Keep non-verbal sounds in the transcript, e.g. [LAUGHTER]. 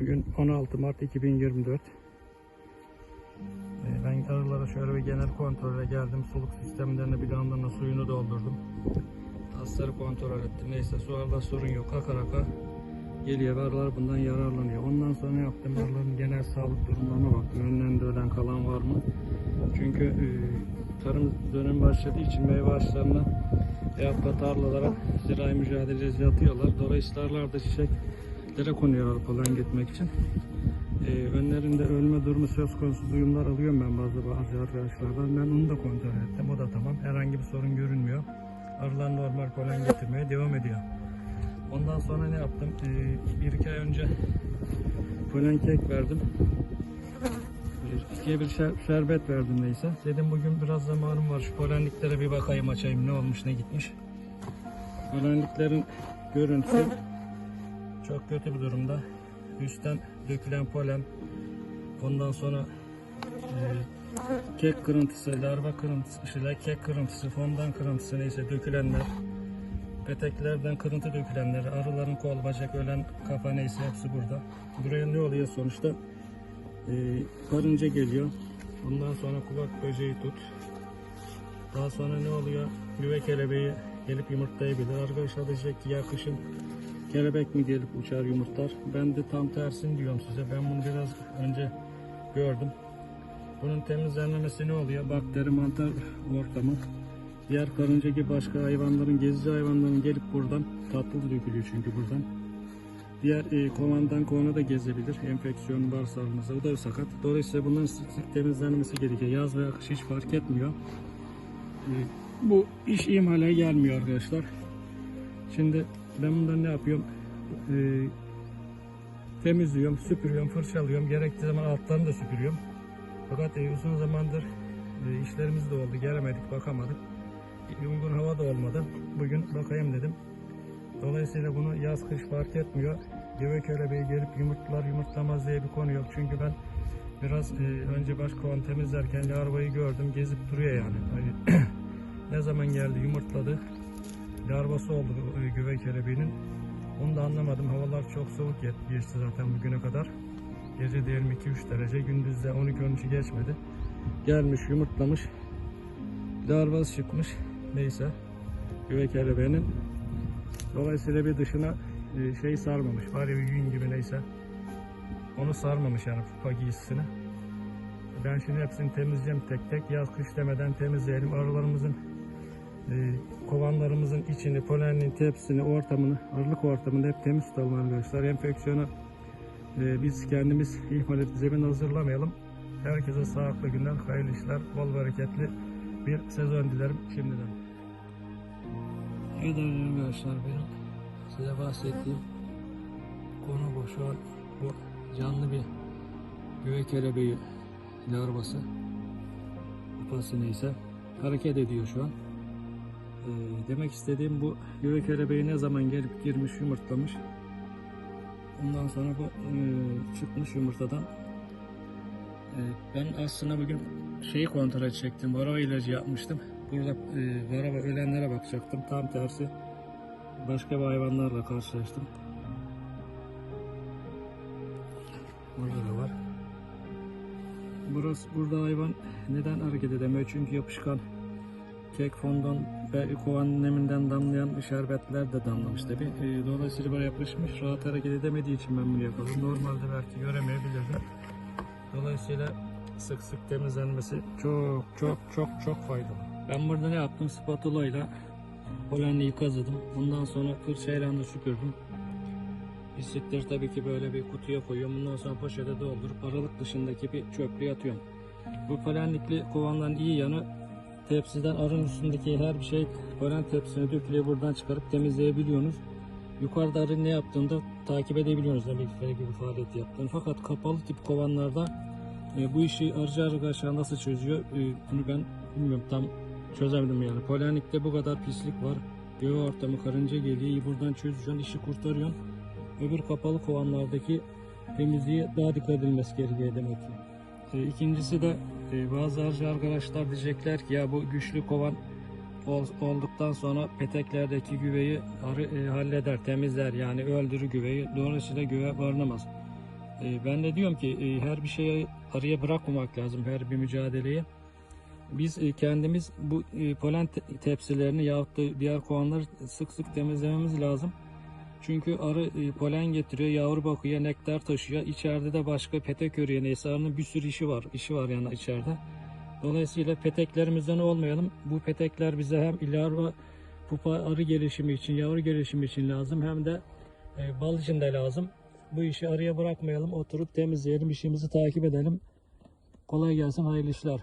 Bugün 16 Mart 2024. Ee, Ben arılara şöyle bir genel kontrole geldim. Suluk sistemlerine bir damlana suyunu doldurdum. Hasları kontrol ettim. Neyse su sorun yok. Akar akar geliyor arılar bundan yararlanıyor. Ondan sonra ne yaptım? Arıların genel sağlık durumlarına baktım. Önlerinde ölen kalan var mı? Çünkü e, tarım dönemi başladığı için meyve ağaçlarına veyahut da tarlalara zirai mücadelesi atıyorlar. Dolayısıyla arılar çiçeklere konuyorlar polen gitmek için. Ee, önlerinde ölme durumu söz konusu duyumlar alıyorum ben bazı bazı arkadaşlardan. Ben onu da kontrol ettim. O da tamam. Herhangi bir sorun görünmüyor. Arılar normal polen getirmeye devam ediyor. Ondan sonra ne yaptım? Ee, bir iki ay önce polen kek verdim. Bir, bir şer- şerbet verdim neyse. Dedim bugün biraz zamanım var. Şu polenliklere bir bakayım açayım ne olmuş ne gitmiş. Polenliklerin görüntüsü çok kötü bir durumda. Üstten dökülen polen, ondan sonra e, kek kırıntısı, larva kırıntısı, işte kek kırıntısı, fondan kırıntısı neyse dökülenler, peteklerden kırıntı dökülenler, arıların kol, bacak, ölen kafa neyse hepsi burada. Buraya ne oluyor sonuçta? E, karınca geliyor. Ondan sonra kulak böceği tut. Daha sonra ne oluyor? Güve kelebeği gelip yumurtlayabilir. Arkadaşlar diyecek ki ya kışın kelebek mi gelip uçar yumurtlar? Ben de tam tersini diyorum size. Ben bunu biraz önce gördüm. Bunun temizlenmesi ne oluyor? Bakteri, mantar ortamı. Diğer karınca gibi başka hayvanların, gezici hayvanların gelip buradan tatlı dökülüyor çünkü buradan. Diğer e, kovandan kovana da gezebilir. Enfeksiyon varsa aranızda. O da sakat. Dolayısıyla bunların sık sık temizlenmesi gerekiyor. Yaz veya kış hiç fark etmiyor. E, bu iş imhale gelmiyor arkadaşlar. Şimdi ben bundan ne yapıyorum? E, temizliyorum, süpürüyorum, fırçalıyorum. Gerektiği zaman altlarını da süpürüyorum. Fakat e, uzun zamandır e, işlerimiz de oldu. Gelemedik, bakamadık. Uygun hava da olmadı. Bugün bakayım dedim. Dolayısıyla bunu yaz kış fark etmiyor. Gebe kelebeği gelip yumurtlar yumurtlamaz diye bir konu yok. Çünkü ben biraz e, önce baş kovan temizlerken larvayı gördüm. Gezip duruyor yani. Hani [CLEARS THROAT] ne zaman geldi yumurtladı. Larvası oldu e, güve kelebeğinin. Onu da anlamadım. Havalar çok soğuk ge- geçti zaten bugüne kadar. Gece diyelim 2-3 derece, gündüzde 12-13'ü geçmedi. Gelmiş, yumurtlamış. Larvası çıkmış. Neyse. Güve kelebeğinin. Dolayısıyla bir dışına e, şey sarmamış. Ya bir yün gibi neyse. Onu sarmamış yani pupa giysisini. Ben şimdi hepsini temizleyeceğim tek tek. Yaz kış demeden temizleyelim. Arılarımızın kovanlarımızın içini, polenli tepsini, ortamını, arılık ortamını hep temiz tutalım arkadaşlar. Enfeksiyona e, biz kendimiz ihmal edip zemin hazırlamayalım. Herkese sağlıklı günler, hayırlı işler, bol bereketli bir sezon dilerim şimdiden. Evet arkadaşlar benim size bahsettiğim konu bu. Şu an bu canlı bir güve kelebeği larvası. Kupası neyse hareket ediyor şu an. Ee, demek istediğim bu güve kelebeği ne zaman gelip girmiş yumurtlamış. Ondan sonra bu e, çıkmış yumurtadan. E, ben aslında bugün şeyi kontrol edecektim. Varava ilacı yapmıştım. Burada e, varava ölenlere bakacaktım. Tam tersi başka bir hayvanlarla karşılaştım. Burada da var. Burası burada hayvan neden hareket edemiyor? Çünkü yapışkan kek fondan ve kovan neminden damlayan şerbetler de damlamış tabi. E, dolayısıyla böyle yapışmış. Rahat hareket edemediği için ben bunu yapalım. Normalde belki göremeyebilirdim. Dolayısıyla sık sık temizlenmesi çok çok çok çok faydalı. Ben burada ne yaptım? Spatula ile polenliği kazıdım. Bundan sonra fırçayla da süpürdüm. Pislikleri tabii ki böyle bir kutuya koyuyorum. Bundan sonra poşete doldurup aralık dışındaki bir çöplüğe atıyorum. Bu polenlikli kovanların iyi yanı tepsiden arın üstündeki her bir şey polen tepsisine dökülüyor. Buradan çıkarıp temizleyebiliyorsunuz. Yukarıda arı ne yaptığında takip edebiliyorsunuz miktar gibi faaliyet yaptığını. Fakat kapalı tip kovanlarda e, bu işi arıcı arkadaşlar nasıl çözüyor e, bunu ben bilmiyorum tam çözemedim yani. Polenlikte bu kadar pislik var. Göğe ortamı karınca geliyor. buradan çözüyorsun işi kurtarıyorsun. Öbür kapalı kovanlardaki temizliğe daha dikkat edilmesi gerekiyor demek ki. E, ikincisi de e, bazı arkadaşlar diyecekler ki ya bu güçlü kovan ol- olduktan sonra peteklerdeki güveyi e, halleder, temizler yani öldürür güveyi. Dolayısıyla güve barınamaz. E, ben de diyorum ki e, her bir şeyi araya bırakmamak lazım her bir mücadeleyi. Biz e, kendimiz bu polen te- tepsilerini yahut da diğer kovanları sık sık temizlememiz lazım. Çünkü arı e, polen getiriyor, yavru bakıyor, nektar taşıyor. İçeride de başka petek örüyor neyse arının bir sürü işi var. işi var yani içeride. Dolayısıyla peteklerimizden olmayalım. Bu petekler bize hem ilarva pupa arı gelişimi için, yavru gelişimi için lazım hem de e, bal için de lazım. Bu işi arıya bırakmayalım. Oturup temizleyelim, işimizi takip edelim. Kolay gelsin, hayırlı işler.